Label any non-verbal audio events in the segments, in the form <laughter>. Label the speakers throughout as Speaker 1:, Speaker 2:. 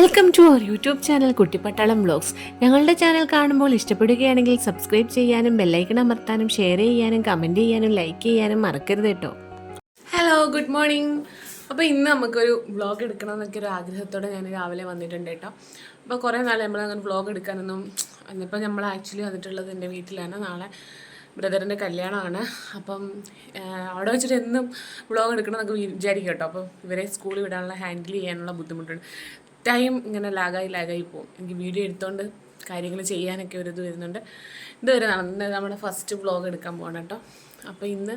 Speaker 1: Welcome to our YouTube channel Kuttippattalam vlogs ഞങ്ങളുടെ channel കാണുമ്പോൾ ഇഷ്ടപ്പെടുകയാണെങ്കിൽ സബ്സ്ക്രൈബ് ചെയ്യാനും ബെല്ലൈക്കൺ അമർത്താനും ഷെയർ ചെയ്യാനും കമന്റ് ചെയ്യാനും ലൈക്ക് ചെയ്യാനും മറക്കരുത് കേട്ടോ. ഹലോ ഗുഡ് മോർണിംഗ് അപ്പോൾ ഇന്ന് നമുക്കൊരു വ്ളോഗ് എടുക്കണം എന്നൊക്കെ ഒരു ആഗ്രഹത്തോടെ ഞാൻ രാവിലെ വന്നിട്ടുണ്ട് കേട്ടോ. അപ്പോൾ കുറേ നാളെ നമ്മൾ അങ്ങനെ വ്ളോഗ് എടുക്കാനൊന്നും ഇന്നിപ്പോൾ നമ്മൾ ആക്ച്വലി വന്നിട്ടുള്ളത് എന്റെ വീട്ടിലാണ്. നാളെ ബ്രദറിന്റെ കല്യാണമാണ്. അപ്പം അവിടെ വെച്ചിട്ട് എന്നും വ്ളോഗ് എടുക്കണം എന്നൊക്കെ വിചാരിക്കും കേട്ടോ. അപ്പോൾ ഇവരെ സ്കൂളിൽ വിടാനുള്ള ഹാൻഡിൽ ചെയ്യാനുള്ള ബുദ്ധിമുട്ടുണ്ട്. ടൈം ഇങ്ങനെ ലാഗായി ലാഗായി പോകും. എനിക്ക് വീഡിയോ എടുത്തുകൊണ്ട് കാര്യങ്ങൾ ചെയ്യാനൊക്കെ ഒരു ഇത് വരുന്നുണ്ട്. ഇതുവരെ നടന്ന് നമ്മുടെ ഫസ്റ്റ് വ്ളോഗ് എടുക്കാൻ പോകണം കേട്ടോ. അപ്പോൾ ഇന്ന്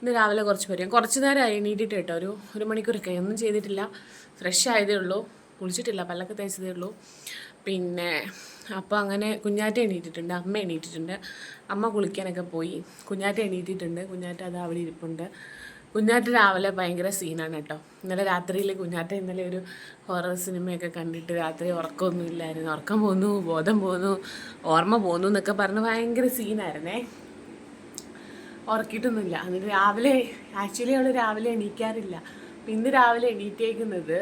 Speaker 1: ഇന്ന് രാവിലെ കുറച്ച് പേര് കുറച്ച് നേരം എണീറ്റിട്ട് കേട്ടോ. ഒരു ഒരു മണിക്കൂറൊക്കെ. ഒന്നും ചെയ്തിട്ടില്ല. ഫ്രഷ് ആയതേ ഉള്ളൂ. കുളിച്ചിട്ടില്ല. പല്ലൊക്കെ തേച്ചതേ ഉള്ളൂ. പിന്നെ അപ്പോൾ അങ്ങനെ കുഞ്ഞാറ്റ എണീറ്റിട്ടുണ്ട്. അമ്മ എണീറ്റിട്ടുണ്ട്. അമ്മ കുളിക്കാനൊക്കെ പോയി. കുഞ്ഞാറ്റ എണീറ്റിട്ടുണ്ട്. കുഞ്ഞാറ്റ അത് അവിടെ ഇരിപ്പുണ്ട്. കുഞ്ഞാറ്റ രാവിലെ ഭയങ്കര സീനാണ് കേട്ടോ. ഇന്നലെ രാത്രിയിൽ കുഞ്ഞാറ്റ ഇന്നലെ ഒരു ഹൊറർ സിനിമയൊക്കെ കണ്ടിട്ട് രാത്രി ഉറക്കമൊന്നും ഇല്ലായിരുന്നു. ഉറക്കം പോന്നു ബോധം പോന്നു ഓർമ്മ പോന്നു എന്നൊക്കെ പറഞ്ഞ് ഭയങ്കര സീനായിരുന്നേ ഉറക്കിയിട്ടൊന്നുമില്ല. എന്നിട്ട് രാവിലെ ആക്ച്വലി അവൾ രാവിലെ എണീക്കാറില്ല. ഇന്ന് രാവിലെ എണീറ്റേക്കുന്നത്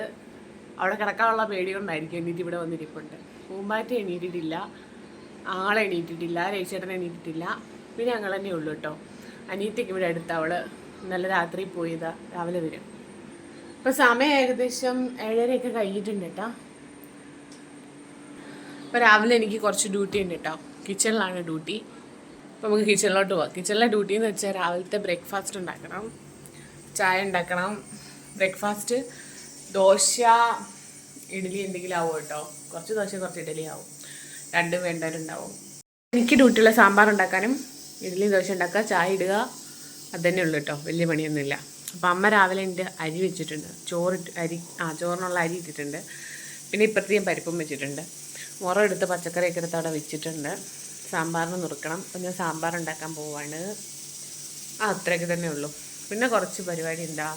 Speaker 1: അവിടെ കിടക്കാനുള്ള പേടി കൊണ്ടായിരിക്കും എണീറ്റ് ഇവിടെ വന്നിരിപ്പുണ്ട്. പൂമ്പാറ്റ എണീറ്റിട്ടില്ല ആളെ എണീറ്റിട്ടില്ല രേച്ചേട്ടൻ എണീറ്റിട്ടില്ല. പിന്നെ ഞങ്ങൾ തന്നെ ഉള്ളൂ കേട്ടോ. അനീറ്റയ്ക്ക് ഇവിടെ അടുത്ത് അവൾ ഇന്നലെ രാത്രി പോയതാ രാവിലെ വരും. ഇപ്പം സമയം ഏകദേശം ഏഴരയൊക്കെ കഴിഞ്ഞിട്ടുണ്ട് കേട്ടോ. ഇപ്പൊ രാവിലെ എനിക്ക് കുറച്ച് ഡ്യൂട്ടി ഉണ്ട് കേട്ടോ. കിച്ചണിലാണ് ഡ്യൂട്ടി. അപ്പോൾ നമുക്ക് കിച്ചണിലോട്ട് പോവാം. കിച്ചണിലെ ഡ്യൂട്ടി എന്ന് വെച്ചാൽ രാവിലത്തെ ബ്രേക്ക്ഫാസ്റ്റ് ഉണ്ടാക്കണം ചായ ഉണ്ടാക്കണം ബ്രേക്ക്ഫാസ്റ്റ് ദോശ ഇഡ്ഡലി എന്തെങ്കിലും ആവും കേട്ടോ. കുറച്ച് ദോശ കുറച്ച് ഇഡ്ഡലി ആവും. രണ്ടും വേണ്ടവരുണ്ടാവും. എനിക്ക് ഡ്യൂട്ടിയുള്ള സാമ്പാർ ഉണ്ടാക്കാനും ഇഡ്ഡലി ദോശ ഉണ്ടാക്കുക ചായ ഇടുക അത് തന്നെ ഉള്ളൂ കേട്ടോ വലിയ പണിയൊന്നുമില്ല. അപ്പോൾ അമ്മ രാവിലെ എന്റെ അരി വെച്ചിട്ടുണ്ട്. ചോറിട്ട് അരി ആ ചോറിനുള്ള അരി ഇട്ടിട്ടുണ്ട്. പിന്നെ ഇപ്പുറത്തേയും പരിപ്പും വെച്ചിട്ടുണ്ട്. മുറം എടുത്ത് പച്ചക്കറിയൊക്കെ എടുത്ത് അവിടെ വെച്ചിട്ടുണ്ട്. സാമ്പാറിന് നുറുക്കണം. അപ്പം ഞാൻ സാമ്പാർ ഉണ്ടാക്കാൻ പോവാണ്. ആ അത്രയൊക്കെ തന്നെ ഉള്ളൂ. പിന്നെ കുറച്ച് പരിപാടി ഉണ്ടാ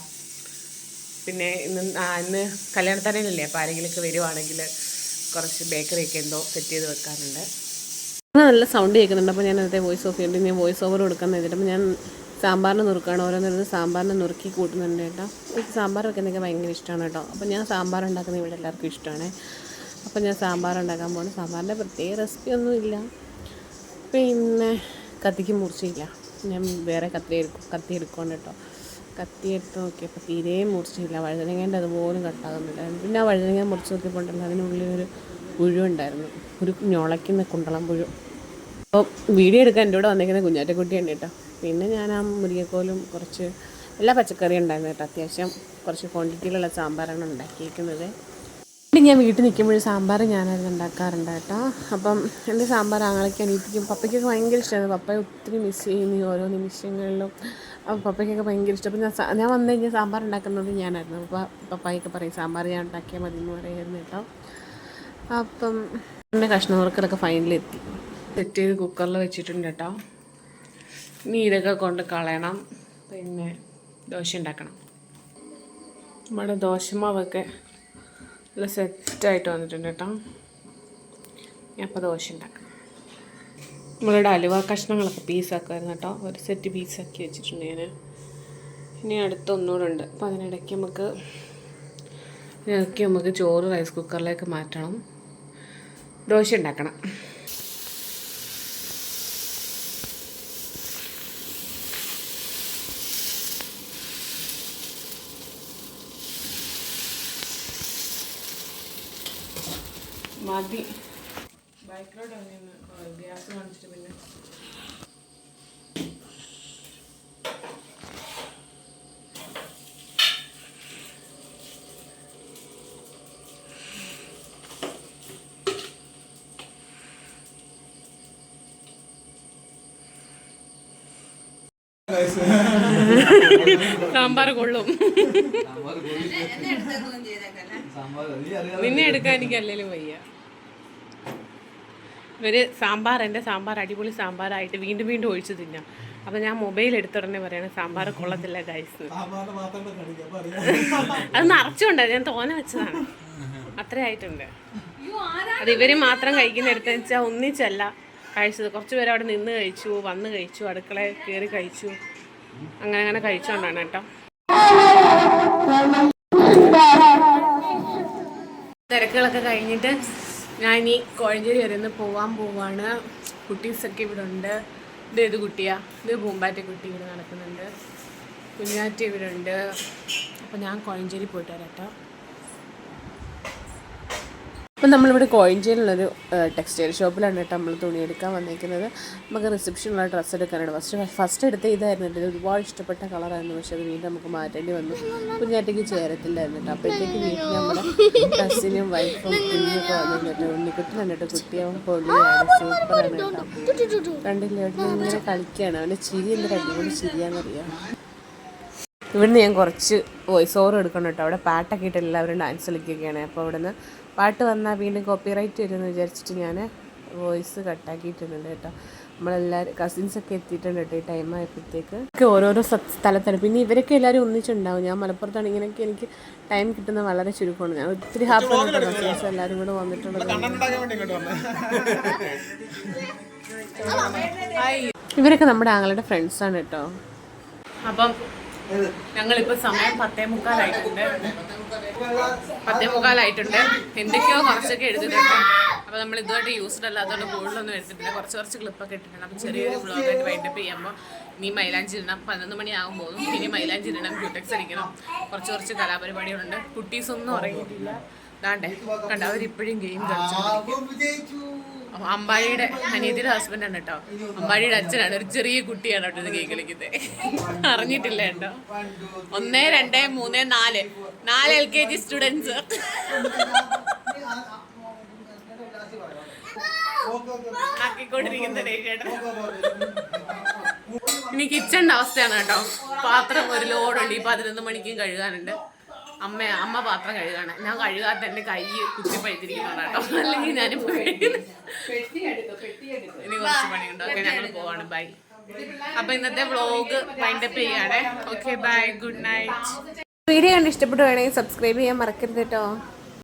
Speaker 1: പിന്നെ ഇന്ന് ഇന്ന് കല്യാണത്തരയിലല്ലേ അപ്പോൾ ആരെങ്കിലുമൊക്കെ വരുവാണെങ്കിൽ കുറച്ച് ബേക്കറിയൊക്കെ എന്തോ സെറ്റ് ചെയ്ത് വെക്കാറുണ്ട്. നല്ല സൗണ്ട് കേൾക്കുന്നുണ്ട്. അപ്പോൾ ഞാൻ അതിന്റെ വോയിസ് ഓഫ് ചെയ്തിട്ട് ഞാൻ വോയിസ് ഓവർ കൊടുക്കാൻ നേരിട്ടപ്പോൾ ഞാൻ സാമ്പാറിന് നുറുക്കാണ്. ഓരോന്നിരുന്ന് സാമ്പാറിന് നുറുക്കി കൂട്ടുന്നുണ്ട് കേട്ടോ. എനിക്ക് സാമ്പാർ വെക്കുന്നതൊക്കെ ഭയങ്കര ഇഷ്ടമാണ് കേട്ടോ. അപ്പോൾ ഞാൻ സാമ്പാർ ഉണ്ടാക്കുന്ന ഇവിടെ എല്ലാവർക്കും ഇഷ്ടമാണ്. അപ്പോൾ ഞാൻ സാമ്പാർ ഉണ്ടാക്കാൻ പോകണം സാമ്പാറിന്റെ പ്രത്യേക റെസിപ്പി ഒന്നും ഇല്ല. പിന്നെ കത്തിക്ക് മുറിച്ചില്ല. ഞാൻ വേറെ കത്തി എടുക്കും കത്തി എടുക്കുകയാണ് കേട്ടോ. കത്തി എടുത്ത് നോക്കിയപ്പോൾ തീരെ മുറിച്ചില്ല. വഴുതനങ്ങേന്റെ അതുപോലും കട്ടാകുന്നില്ല പിന്നെ ആ വഴുതനങ്ങ മുറിച്ച് നോക്കിയപ്പോണ്ടല്ലോ അതിനുള്ളിൽ ഒരു പുഴു ഉണ്ടായിരുന്നു. ഒരു ഞൊളയ്ക്കുന്ന കുണ്ടളം പുഴു. അപ്പോൾ വീഡിയോ എടുക്കാൻ എന്റെ കൂടെ വന്നിരിക്കുന്ന കുഞ്ഞാറ്റക്കുട്ടിയാണ് കേട്ടോ. പിന്നെ ഞാൻ ആ മുരിങ്ങക്കോലും കുറച്ച് എല്ലാ പച്ചക്കറിയും ഉണ്ടായിരുന്നു കേട്ടോ. അത്യാവശ്യം കുറച്ച് ക്വാണ്ടിറ്റിയിലുള്ള സാമ്പാറാണ് ഉണ്ടാക്കിയിരിക്കുന്നത്. പിന്നെ ഞാൻ വീട്ടിൽ നിൽക്കുമ്പോൾ സാമ്പാർ ഞാനായിരുന്നു ഉണ്ടാക്കാറുണ്ട് കേട്ടോ. അപ്പം എന്റെ സാമ്പാർ ആങ്ങളൊക്കെ അനിയത്തിക്കും പപ്പയ്ക്കൊക്കെ ഭയങ്കര ഇഷ്ടമാണ്. പപ്പയെ ഒത്തിരി മിസ് ചെയ്യുന്നു ഓരോ നിമിഷങ്ങളിലും. അപ്പം പപ്പയ്ക്കൊക്കെ ഭയങ്കര ഇഷ്ടം. അപ്പം ഞാൻ ഞാൻ വന്നു കഴിഞ്ഞാൽ സാമ്പാർ ഉണ്ടാക്കുന്നത് ഞാനായിരുന്നു. അപ്പോൾ പപ്പായൊക്കെ പറയും സാമ്പാർ ഞാൻ ഉണ്ടാക്കിയാൽ മതി എന്ന് പറയുമായിരുന്നു കേട്ടോ. അപ്പം എന്റെ കഷ്ണ വർക്കറൊക്കെ ഫൈനലെത്തി സെറ്റ് ചെയ്ത് കുക്കറിൽ വെച്ചിട്ടുണ്ട് കേട്ടോ. ഇനി ഇതൊക്കെ കൊണ്ട് കളയണം. പിന്നെ ദോശ ഉണ്ടാക്കണം. നമ്മുടെ ദോശമാവൊക്കെ നല്ല സെറ്റായിട്ട് വന്നിട്ടുണ്ട് കേട്ടോ. ഞാൻ അപ്പോൾ ദോശ ഉണ്ടാക്കണം. നമ്മളുടെ അലുവ കഷ്ണങ്ങളൊക്കെ പീസാക്കുമായിരുന്നു കേട്ടോ. ഒരു സെറ്റ് പീസാക്കി വെച്ചിട്ടുണ്ട് ഞാൻ ഇനി അടുത്ത ഒന്നുകൂടെ ഉണ്ട്. അപ്പോൾ അതിനിടയ്ക്ക് നമുക്ക് ഇടയ്ക്ക് നമുക്ക് ചോറ് റൈസ് കുക്കറിലേക്ക് മാറ്റണം. ദോശ ഉണ്ടാക്കണം. മതി ബൈക്കിലോട്ട് ഗ്യാസ് കാണിച്ചിട്ട് പിന്നെ. സാമ്പാർ കൊള്ളും. നിന്നെ എടുക്കാൻ എനിക്ക് അല്ലെങ്കിലും വയ്യ. ഇവർ സാമ്പാർ എന്റെ സാമ്പാർ അടിപൊളി സാമ്പാറായിട്ട് വീണ്ടും വീണ്ടും ഒഴിച്ചു തിന്നാം. അപ്പം ഞാൻ മൊബൈൽ എടുത്തുടനെ പറയാണ് സാമ്പാർ കൊള്ളത്തില്ല ഗൈസ് അത് നിറച്ചുകൊണ്ട് ഞാൻ തോന വെച്ചതാണ്. അത്രയായിട്ടുണ്ട് അത് ഇവർ മാത്രം കഴിക്കുന്നിടത്ത് വെച്ചാൽ ഒന്നിച്ചല്ല. കഴിച്ചത് കുറച്ച് പേര് അവിടെ നിന്ന് കഴിച്ചു വന്ന് കഴിച്ചു അടുക്കളയിൽ കയറി കഴിച്ചു. അങ്ങനെ അങ്ങനെ കഴിച്ചുകൊണ്ടാണ് കേട്ടോ. തിരക്കുകളൊക്കെ കഴിഞ്ഞിട്ട് ഞാൻ ഇനി കോഴഞ്ചേരി വരെ ഒന്ന് പോവാൻ പോവാണ്. കുട്ടീസൊക്കെ ഇവിടെ ഉണ്ട് ഇത് ഏത് കുട്ടിയാ? ഇത് പൂമ്പാറ്റ കുട്ടി ഇവിടെ നടക്കുന്നുണ്ട്. കുഞ്ഞാറ്റി ഇവിടെ ഉണ്ട് അപ്പോൾ ഞാൻ കോഴഞ്ചേരി പോയിട്ട് വരാം കേട്ടോ അപ്പം നമ്മളിവിടെ കോയിഞ്ചേരിലുള്ളൊരു ടെക്സ്റ്റൈൽ ഷോപ്പിലാണ് കേട്ടോ നമ്മൾ തുണി എടുക്കാൻ വന്നിരിക്കുന്നത് നമുക്ക് റിസപ്ഷനുള്ള ഡ്രസ്സ് എടുക്കാനാണ്. ഫസ്റ്റ് ഫസ്റ്റ് എടുത്ത ഇതായിരുന്നു കേട്ടോ. ഒരുപാട് ഇഷ്ടപ്പെട്ട കളറായിരുന്നു പക്ഷേ അത് വീണ്ടും നമുക്ക് മാറ്റേണ്ടി വന്നു. കുഞ്ഞാറ്റയ്ക്ക് ചേരത്തില്ലായിരുന്നു കേട്ടോ. അപ്പോഴത്തേക്ക് വീട്ടിൽ നമ്മുടെ കസിനും വൈഫും കുഞ്ഞൊക്കെ വന്നു കേട്ടോ. ഉണ്ണിക്കുട്ടനാണ് കേട്ടോ. കുട്ടിയാവും പൊള്ളിയാണ്. സൂപ്പറാണ് കേട്ടോ. കണ്ടില്ലേ? ഇങ്ങനെ കളിക്കുകയാണ് അവന്റെ ചിരി എന്റെ കണ്ടുകൊണ്ട് ചിരിയാണെന്നറിയാം? ഇവിടുന്ന് ഞാൻ കുറച്ച് വോയിസ് ഓവർ എടുക്കണം കേട്ടോ. അവിടെ പാട്ടൊക്കെ ഇട്ട് എല്ലാവരും ഡാൻസ് കളിക്കുകയാണ് അപ്പോൾ ഇവിടുന്ന് പാട്ട് വന്നാൽ വീണ്ടും കോപ്പിറൈറ്റ് വരുമെന്ന് വിചാരിച്ചിട്ട് ഞാൻ വോയിസ് കട്ടാക്കിയിട്ടുണ്ട് കേട്ടോ. നമ്മളെല്ലാവരും കസിൻസൊക്കെ എത്തിയിട്ടുണ്ട് കേട്ടോ ഈ ടൈം ആയപ്പോഴത്തേക്ക്. ഒക്കെ ഓരോരോ സ്ഥലത്താണ്. പിന്നെ ഇവരൊക്കെ എല്ലാവരും ഒന്നിച്ചുണ്ടാവും. ഞാൻ മലപ്പുറത്താണ്. ഇങ്ങനെയൊക്കെ എനിക്ക് ടൈം കിട്ടുന്ന വളരെ ചുരുക്കമാണ്. ഞാൻ ഒത്തിരി ഹാപ്പിയാണ് കേട്ടോ കസിൻസ് എല്ലാവരും കൂടെ വന്നിട്ടുള്ളത് <laughs> ഇവരൊക്കെ നമ്മുടെ ആങ്ങളുടെ ഫ്രണ്ട്സാണ് കേട്ടോ. അപ്പം ഞങ്ങളിപ്പോ സമയം പത്തേ മുക്കാലായിട്ടുണ്ട് പത്തേ മുക്കാലായിട്ടുണ്ട് എന്തൊക്കെയോ കുറച്ചൊക്കെ എഴുതിട്ടുണ്ട് അപ്പൊ നമ്മൾ ഇതുമായിട്ട് യൂസ്ഡ് അല്ല അതുകൊണ്ട് കൂടുതലൊന്നും എടുത്തിട്ടില്ല കുറച്ച് കുറച്ച് ക്ലിപ്പൊക്കെ ഇട്ടിട്ടുണ്ട്. അപ്പൊ ചെറിയൊരു വ്ളോഗായിട്ട് വൈൻഡപ്പ് ചെയ്യുമ്പോൾ നീ മൈലാഞ്ചി ഇടണം. പതിനൊന്ന് മണിയാകും പോകും ഇനി മൈലാഞ്ചി ഇടണം. ക്യൂടെക്സ് അടിക്കണം. കുറച്ച് കുറച്ച് കലാപരിപാടികളുണ്ട്. കുട്ടീസ് ഒന്നും ഉറങ്ങിയിട്ടില്ല. ദാണ്ടേ കണ്ട? അവരിപ്പോഴും ഗെയിം കളിച്ചു അമ്പാടിയുടെ അനിയത്തിയുടെ ഹസ്ബൻഡ് ആണ് കേട്ടോ അമ്പാടിയുടെ അച്ഛനാണ്. ഒരു ചെറിയ കുട്ടിയാണ് കേട്ടോ ഇത് കേക്ക് കളിക്കുന്നത് അറിഞ്ഞിട്ടില്ല കേട്ടോ. ഒന്ന് രണ്ട് മൂന്ന് നാല്. നാല് എൽ കെ ജി സ്റ്റുഡൻസ് ഇനി കിച്ചണിന്റെ അവസ്ഥയാണ് കേട്ടോ പാത്രം ഒരു ലോഡുണ്ട് ഈ പതിനൊന്ന് മണിക്കും കഴുകാനുണ്ട്. അമ്മ അമ്മ പാത്രം കഴുകാണ്. ഞാൻ കഴുകാത്ത എന്റെ കൈ കുത്തി പഴുത്തിരിക്കുന്നുണ്ട് കേട്ടോ അല്ലെങ്കിൽ ഞാനിപ്പോ. ഇനി കുറച്ച് പണിയുണ്ട്. ഓക്കെ ഞങ്ങൾ പോവാണ്. ബൈ. അപ്പൊ ഇന്നത്തെ വ്ളോഗ് വൈൻഡപ്പ് ചെയ്യാണ് okay bye. Good night. Video കണ്ട് ഇഷ്ടപ്പെട്ടു വേണമെങ്കിൽ സബ്സ്ക്രൈബ് ചെയ്യാൻ മറക്കരുത് കേട്ടോ.